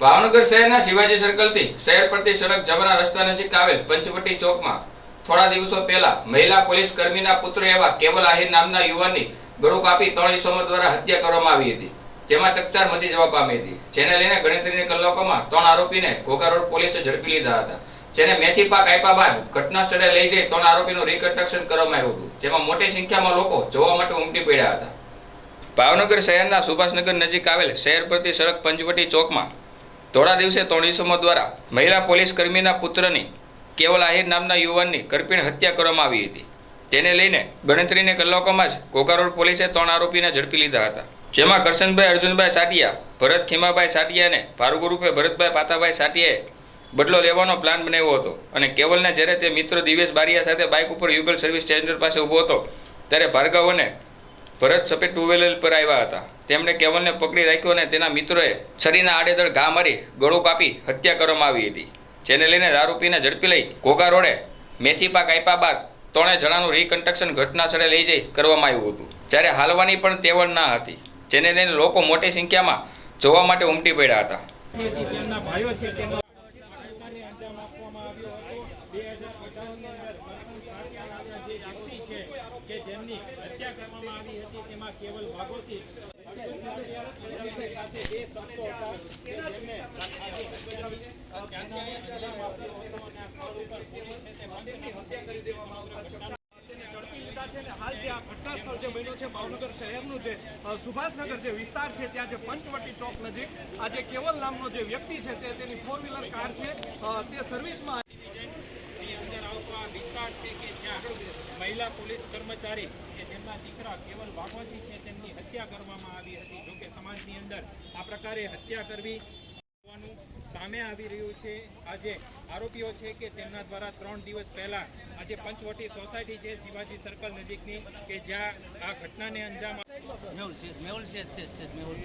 ભાવનગર શહેરના શિવાજી સર્કલથી શહેર પરથી સડક જવાના રસ્તા નજીક આવેલ પંચવટી ચોકમાં થોડા દિવસો પહેલા મહિલા પોલીસ કર્મીના પુત્ર એવા કેવલ આહિર નામના યુવાનની ગળું કાપી ત્રણ ઇસમો દ્વારા હત્યા કરવામાં આવી હતી. જેમાં ચકચાર મચી જવા પામી હતી. જેને લઈને ગણતરીની કલાકોમાં ત્રણ આરોપીને ઘોઘા રોડ પોલીસે ઝડપી લીધા હતા. જેને મેથી પાક આપ્યા બાદ ઘટના સ્થળે લઈ જઈ ત્રણ આરોપીનું રિકન્સ્ટ્રક્શન કરવામાં આવ્યું હતું. જેમાં મોટી સંખ્યામાં લોકો જોવા માટે ઉમટી પડ્યા હતા. ભાવનગર શહેરના સુભાષનગર નજીક આવેલ શહેર પરથી સડક પંચવટી ચોકમાં થોડા દિવસે તોણીસમો દ્વારા મહિલા પોલીસ કર્મીના પુત્રની કેવલ આહિર નામના યુવાનની કરપીણ હત્યા કરવામાં આવી હતી. તેને લઈને ગણતરીને કલાકોમાં જ કોકારોડ પોલીસે ત્રણ આરોપીને ઝડપી લીધા હતા. જેમાં કરશનભાઈ, અર્જુનભાઈ સાટિયા, ભરત ખીમાભાઈ સાટિયા અને ભાર્ગવ રૂપે ભરતભાઈ પાતાભાઈ સાટિયાએ બદલો લેવાનો પ્લાન બનાવ્યો હતો અને કેવલને જ્યારે તે મિત્ર દિવેશ બારિયા સાથે બાઇક ઉપર યુગલ સર્વિસ સ્ટેન્ડર પાસે ઊભો હતો, ત્યારે ભાર્ગવ અને ભરત સફેદ ટુ વ્હીલર પર આવ્યા હતા. તેમણે કેવલને પકડી રાખ્યો અને તેના મિત્રોએ છરીના આડેધડ ઘા મારી ગળું કાપી હત્યા કરવામાં આવી હતી. જેને લઈને દારૂપીને ઝડપી લઈ ઘોઘા રોડે મેથી પાક આપ્યા બાદ ત્રણે જણાનું રીકન્સ્ટ્રક્શન ઘટના સ્થળે લઈ જઈ કરવામાં આવ્યું હતું. જ્યારે હાલવાની પણ તેવડ ના હતી. જેને લઈને લોકો મોટી સંખ્યામાં જોવા માટે ઉમટી પડ્યા હતા. આજે હાલ જે આ ઘટના સ્થળ જે બન્યું છે ભાવનગર શહેરનું જે સુભાષનગર જે વિસ્તાર છે ત્યાં જે પંચવટી ચોક નજીક આ જે કેવલ નામનો જે વ્યક્તિ છે તે તેની ફોર વ્હીલર કાર છે. તે સર્વિસમાં વિસ્તાર છે કે જ્યાં મહિલા પોલીસ કર્મચારી કે તેમના દીકરા કેવલ વાઘવાસી છે તેમની હત્યા કરવામાં આવી હતી. જોકે સમાજની અંદર આ પ્રકારે હત્યા કરવી હોવાનું સામે આવી રહ્યું છે. આજે આરોપીઓ છે કે તેમના દ્વારા ત્રણ દિવસ પહેલાં આજે પંચવટી સોસાયટી છે શિવાજી સર્કલ નજીકની કે જ્યાં આ ઘટનાને અંજામ મેહુલ છે મેહુલ છે મેહુલ.